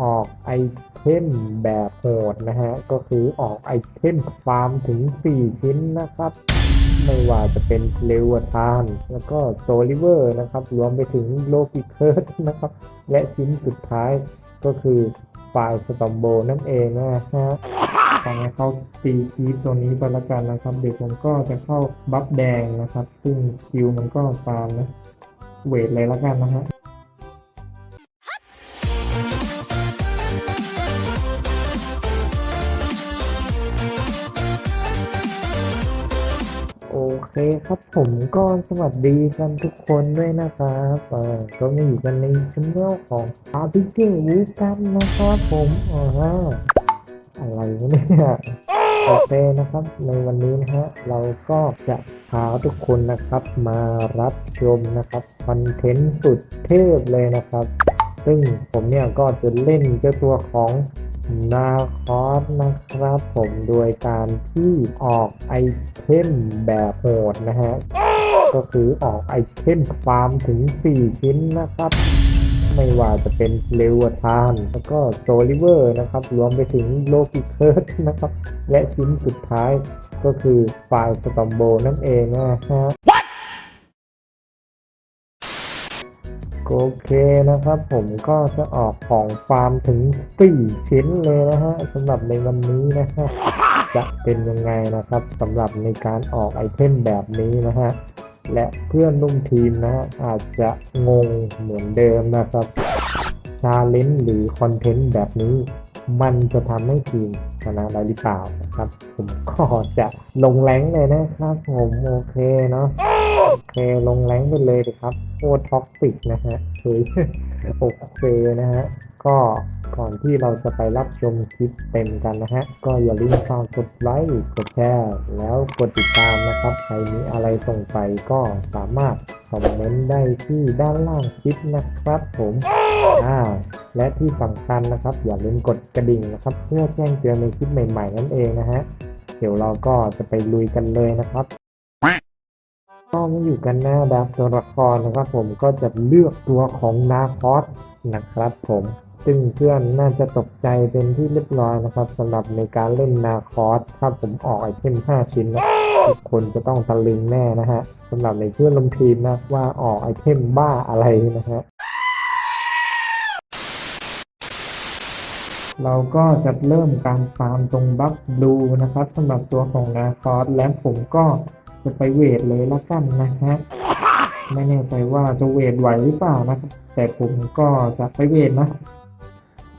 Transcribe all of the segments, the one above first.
ออกไอเทมแบบโหดนะฮะ ก็คือออกไอเทมฟาร์มถึง 4 ชิ้นนะครับ ไม่ว่าจะเป็นเลวทาน แล้วก็โซลิเวอร์นะครับ รวมไปถึงโลกิเคิร์ดนะครับ และชิ้นสุดท้ายก็คือฟล์สตอมโบนั่นเองนะฮะตอนนี้เข้าตีคีย์ตัวนี้ไปละกันนะครับ เดี๋ยวผมก็จะเข้าบัฟแดงนะครับ ซึ่งคิวมันก็ฟาร์มนะ เวทเลยละกันนะฮะ เคครับผมก็สวัสดีกันทุกคนด้วยนะครับเออก็มาอยู่กันในช่องของอาร์ติเกวูกันนะครับผมอ๋อฮะอะไรเนี่ยโอเคนะครับในวันนี้นะฮะเราก็จะพาทุกคนนะครับมารับชมนะครับคอนเทนต์สุดเทพเลยนะครับ ซึ่งผมเนี่ยก็จะเล่นเจ้าตัวของ นาคอสนะครับผมโดยการที่ออกไอเทมแบบโหดนะฮะ ก็คือออกไอเทมฟาร์มถึง 4 ชิ้นนะครับ ไม่ว่าจะเป็นเลวทาน แล้วก็โซลิเวอร์นะครับ รวมไปถึงโลกิเคิร์ดนะครับ และชิ้นสุดท้ายก็คือไฟล์สตอมโบนั่นเองนะฮะ โอเคนะครับ ผมก็จะออกของฟาร์มถึง 4 ชิ้นเลยนะฮะสำหรับในวันนี้นะฮะจะเป็นยังไงนะครับสำหรับในการออกไอเทมแบบนี้นะฮะและเพื่อนร่วมทีมนะฮะอาจจะงงเหมือนเดิมนะครับชาเลนจ์หรือคอนเทนต์แบบนี้มันจะทำให้ทีมชนะได้หรือเปล่านะครับ ผมก็จะลงแรงเลยนะครับ ผมโอเคเนาะ เคลงแรงไปเลยดีครับโคตรท็อกซิกนะฮะเฮ้ยโอเคนะฮะ ก็ก่อนที่เราจะไปรับชมคลิปเต็มกันนะฮะ ก็อย่าลืมฝากกดไลค์กดแชร์แล้วกดติดตามนะครับ ใครมีอะไรส่งไปก็สามารถคอมเมนต์ได้ที่ด้านล่างคลิปนะครับผมอ่าและที่สำคัญนะครับ อย่าลืมกดกระดิ่งนะครับ เพื่อแจ้งเตือนในคลิปใหม่ ๆ นั่นเองนะฮะ เดี๋ยวเราก็จะไปลุยกันเลยนะครับ ก็มาอยู่กันหน้าดับตัวละครนะครับผมก็จะเลือกตัวของนาคอสนะครับผมซึ่งเพื่อนน่าจะตกใจเป็นที่เรียบร้อยนะครับสำหรับในการเล่นนาคอสถ้าผมออกไอเทม5 ชิ้นนะทุกคนจะต้องตะลึงแน่นะฮะสำหรับในเพื่อนลมทีมนะว่าออกไอเทมบ้าอะไรนะฮะเราก็จะเริ่มการฟาร์มตรงบัฟบลูนะครับสำหรับตัวของนาคอสและผมก็ จะไปเวทเลยละกันนะฮะไม่แน่ใจว่าจะเวทไหวหรือเปล่านะครับ แต่ผมก็จะไปเวทนะ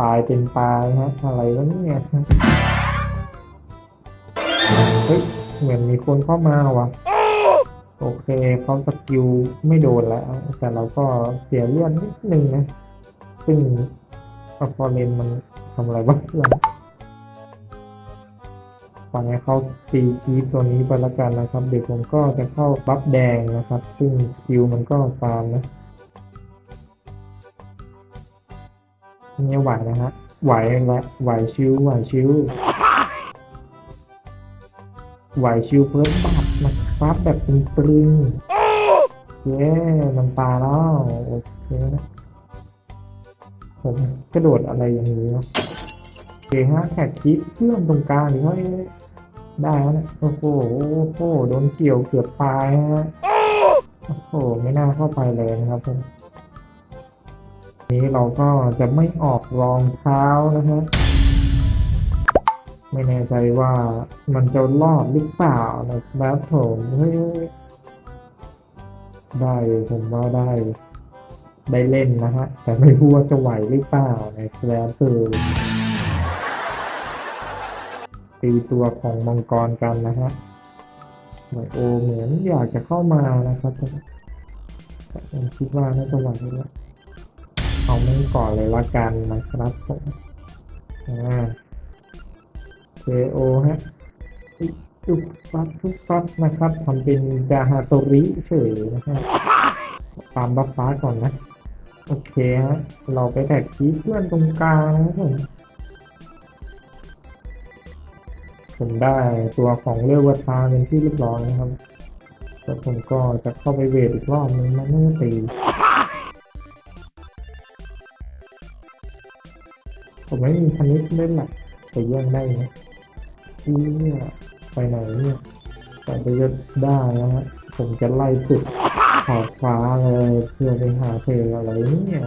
ตายเป็นตายฮะอะไรวะเนี่ยเฮ้ยเหมือนมีคนเข้ามาว่ะโอเคเขาสกิลไม่โดนแล้ว แต่เราก็เสียเลือดนิดนึงนะ ซึ่งอฟอร์เรนมันทำอะไรบ้าง เพื่อนตอนนี้เขาตีคีย์ตัวนี้ไปละกันนะครับ เดี๋ยวผมก็จะเข้าบัฟแดงนะครับ ซึ่งคิวมันก็ฟาร์มนะเนี่ยไหวนะฮะไหวและไหวชิวไหวชิวไหวชิวเพิ่มบัตนะครับแบบตึงตึงๆเย้มันตาแล้ว โอเคนะผมกระโดดอะไรอย่างนี้วะโอเคฮะแท็กคิดเพื่อนตรงกลางนี่เฮ้ย ได้แล้วนะโอ้โหโอ้โหโดนเกี่ยวเกือบตายฮะโอ้โหไม่น่าเข้าไปเลยนะครับผมนี้เราก็จะไม่ออกรองเท้านะฮะไม่แน่ใจว่ามันจะรอดหรือเปล่านะครับผมเฮ้ยได้ผมว่าได้ ได้เล่นนะฮะแต่ไม่รู้ว่าจะไหวหรือเปล่านะครับคือ ตีตัวของมังกรกันนะฮะไมโอเหมือนอยากจะเข้ามานะครับผมคิดว่าน่าจะไหวแล้วเอาไม่ก่อนเลยละกันนะครับผมอ่าเคโอฮะจุบฟัดทุบฟัดนะครับทำเป็นดาฮาโตริเฉยนะฮะตามบัฟฟ้าก่อนนะ โอเคฮะ เราไปแท็กทีเพื่อนตรงกลางนะครับผม ผมได้ตัวของเลือวัตาเป็นที่เรียบร้อยนะครับแล้วผมก็จะเข้าไปเวทอีกรอบนึงมันไม่ตีผมไม่มีพันิชเล่นหละไปแย่งได้นะที่เนี่ยไปไหนเนี่ยแต่ไปจะได้นะฮะผมจะไล่สุดขอบฟ้าเลยเพื่อไปหาเพลงอะไรเนี่ย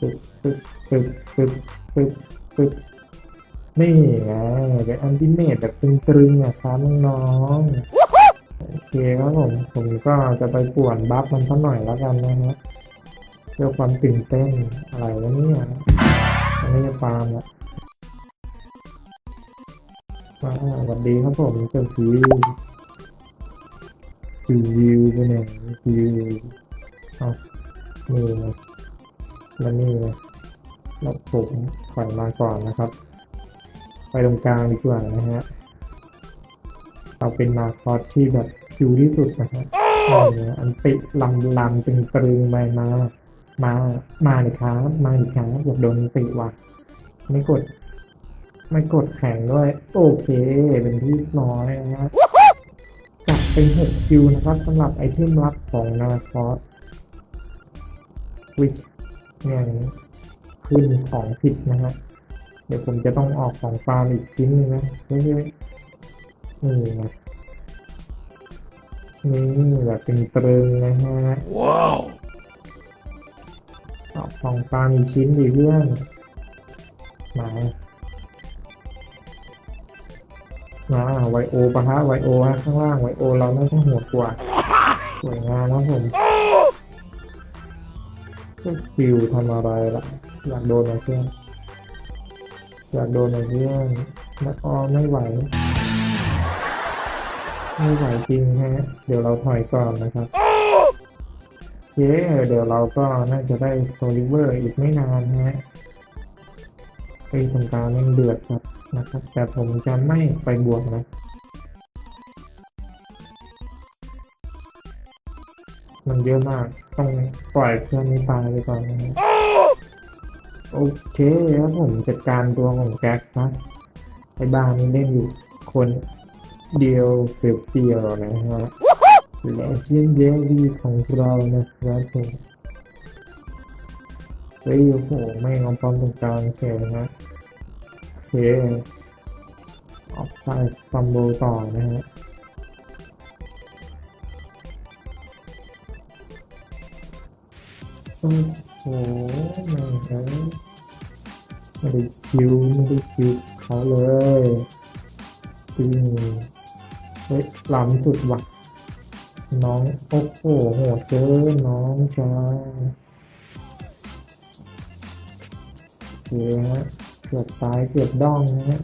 ปึ๊บปึ๊บปึ๊บปึ๊บปึ๊บ ปึ๊บนี่ไงเป็นอันติเมตแบบตรึงๆอะครับน้องๆโอเคครับผมผมก็จะไปป่วนบัฟมันสักหน่อยแล้วกันนะฮะเพื่อความตื่นเต้นอะไรวะเนี่ยอันนี้จะฟาร์มละว้าสวัสดีครับผมเจ้าคิวคิววิวไปไหนคิวเอนี่นะแล้วนี่นะ แล้วผมถอยมาก่อนนะครับ ไปตรงกลางดีกว่านะฮะเราเป็นนาคอสที่แบบคิวที่สุดนะฮะเนี่ยอันติลำลำตึงตรึงไปมา มา มาเลยครับ มาเลยครับอยากโดนติว่ะ ไม่กด ไม่กดแข่งด้วย โอเค เป็นที่น้อยนะฮะจัดเป็นหกคิวนะครับสำหรับไอเทมลับของนาคอสวิเนี่ย ขึ้นของผิดนะฮะเดี๋ยวผมจะต้องออกของฟาร์มอีกชิ้นหนึงนะเฮ้ยๆนี่นะนี่แบบเป็นเตรึงนะฮะ Wow. ออกของฟาร์มอีกชิ้นดีเพื่อนมามาไวโอปะฮะไวโอฮะข้างล่างไวโอเราน่าจะโหดกว่าสวยงามครับผมก็ฟิวทำอะไรล่ะ อยากโดนอะไรเพื่อนอยากโดนอะไรเพื่อนไม่ออไม่ไหว ไม่ไหวจริงฮะ เดี๋ยวเราถอยก่อนนะครับโอเคเดี๋ยวเราก็น่าจะได้โซลิเวอร์อีกไม่นานฮะไปตรงกลางยังเดือดครับนะครับ แต่ผมจะไม่ไปบวกนะมันเยอะมาก ต้องปล่อยเพื่อนนี้ตายไปก่อนนะ โอเคครับผมจัดการตัวของแจ็คนะไอ้บ้านนี้เล่นอยู่คนเดียวเปรียวๆนะฮะและเชียนเยลีของเรานะครับผมเฮ้ยโอ้โหไม่เอาป้อมตรงกลางเฉยนะโอเคออกไปซัมโบต่อนะฮะโอ้ โหแม่งเอ้ยไม่ได้คิวไม่ได้คิวเขาเลยจริงเฮ้ยล้ำสุดว่ะน้อง โอ้โหโหดเกินน้องชายโอเคฮะเกือบตายเกือบด้องนะฮะ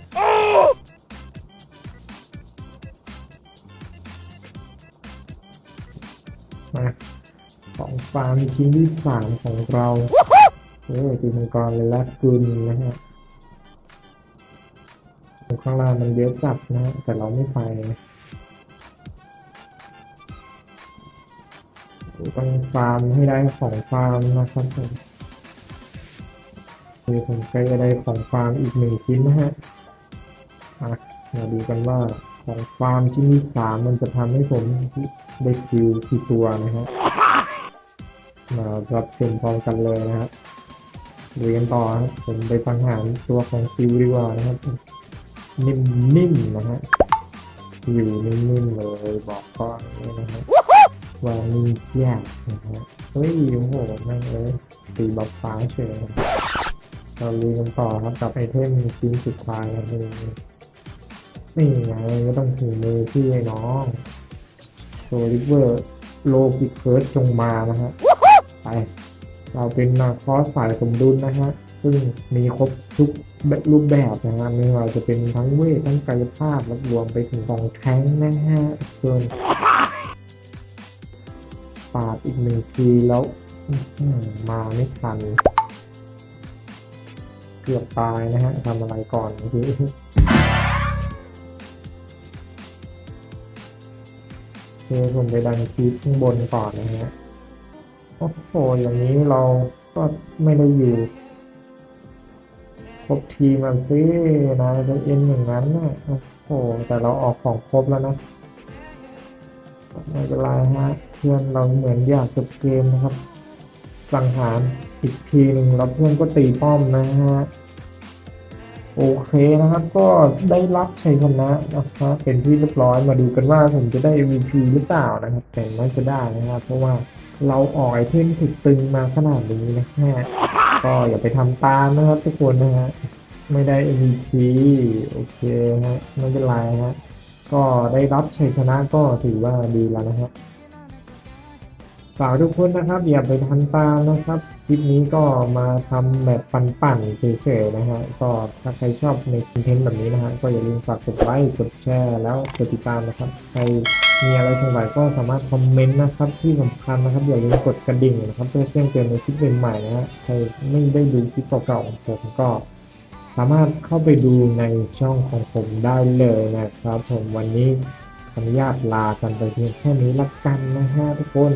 ของฟาร์มชิ้นที่สามของเราเออตีมังกรเลยละกุลนะฮะข้างล่างมันเยอะจัดนะฮะแต่เราไม่ไปต้องฟาร์มให้ได้ของฟาร์มนะครับผมคือผมใกล้จะได้ของฟาร์มอีกหนึ่งชิ้นนะฮะอะมาดูกันว่าของฟาร์มชิ้นที่สามมันจะทำให้ผมได้คิวกี่ตัวนะฮะ มารับชมพร้อมกันเลยนะครับดูกันต่อครับผมไปฟังหารตัวของคิวดีกว่านะครับ นิ่มๆนะฮะคิวนิ่มๆเลยบอกก่อนเลยนะฮะว่านิ่มยากนะฮะเฮ้ยโอ้โหแม่งเลยตีบัฟฟ้าเฉยเราลุยกันต่อครับกับไอเทมชิ้นสุดท้ายครับนี่นี่ไงก็ต้องถึงมือพี่ไอ้น้องโซลิเวอร์โลกิเคิร์ดจงมานะฮะ ไปเราเป็นนาคอสสายสมดุลนะฮะซึ่งมีครบทุกแบบรูปแบบนะฮะไม่ว่าจะเป็นทั้งเวททั้งกายภาพรวมไปถึงของแท้งนะฮะส่วนปาดอีกหนึ่งทีแล้วมาไม่ทัน เกือบตายนะฮะทำอะไรก่อนเมื่อกี้โอเคผมไปดันคีปข้างบนก่อนนะฮะ โอ้โห อย่างนี้เราก็ไม่ได้อยู่ครบทีมมาซินะจะเอ็นอย่างนั้นนะโอ้โห แต่เราออกของครบแล้วนะไม่เป็นไรฮะเพื่อนเราเหมือนอยากจบเกมนะครับ สังหารอีกทีหนึ่งแล้วเพื่อนก็ตีป้อมนะฮะโอเคนะครับ ก็ได้รับชัยชนะนะครับเป็นที่เรียบร้อยมาดูกันว่าผมจะได้ MVP หรือเปล่านะครับ แต่น่จะได้นะครับ เพราะว่า เราออกไอเทมถูกตึงมาขนาดนี้นะฮะก็อย่าไปทำตามนะครับทุกคนนะฮะไม่ได้ MVP โอเคฮะไม่เป็นไรฮะก็ได้รับชัยชนะก็ถือว่าดีแล้วนะฮะฝากทุกคนนะครับ อย่าไปทันตามนะครับคลิปนี้ก็มาทำแบบปั่นๆเฉยๆนะฮะก็ถ้าใครชอบในคอนเทนต์แบบนี้นะฮะก็อย่าลืมฝากกดไลค์กดแชร์แล้วกดติดตามนะครับใคร มีอะไรสงสัยก็สามารถคอมเมนต์นะครับที่สำคัญนะครับอย่าลืมกดกระดิ่งนะครับเพื่อแจ้งเตือนในคลิปใหม่ๆนะฮะใครไม่ได้ดูคลิปเก่าๆของผมก็สามารถเข้าไปดูในช่องของผมได้เลยนะครับ ผมวันนี้ขออนุญาตลากันไปเพียงแค่นี้ละกันนะฮะทุกคน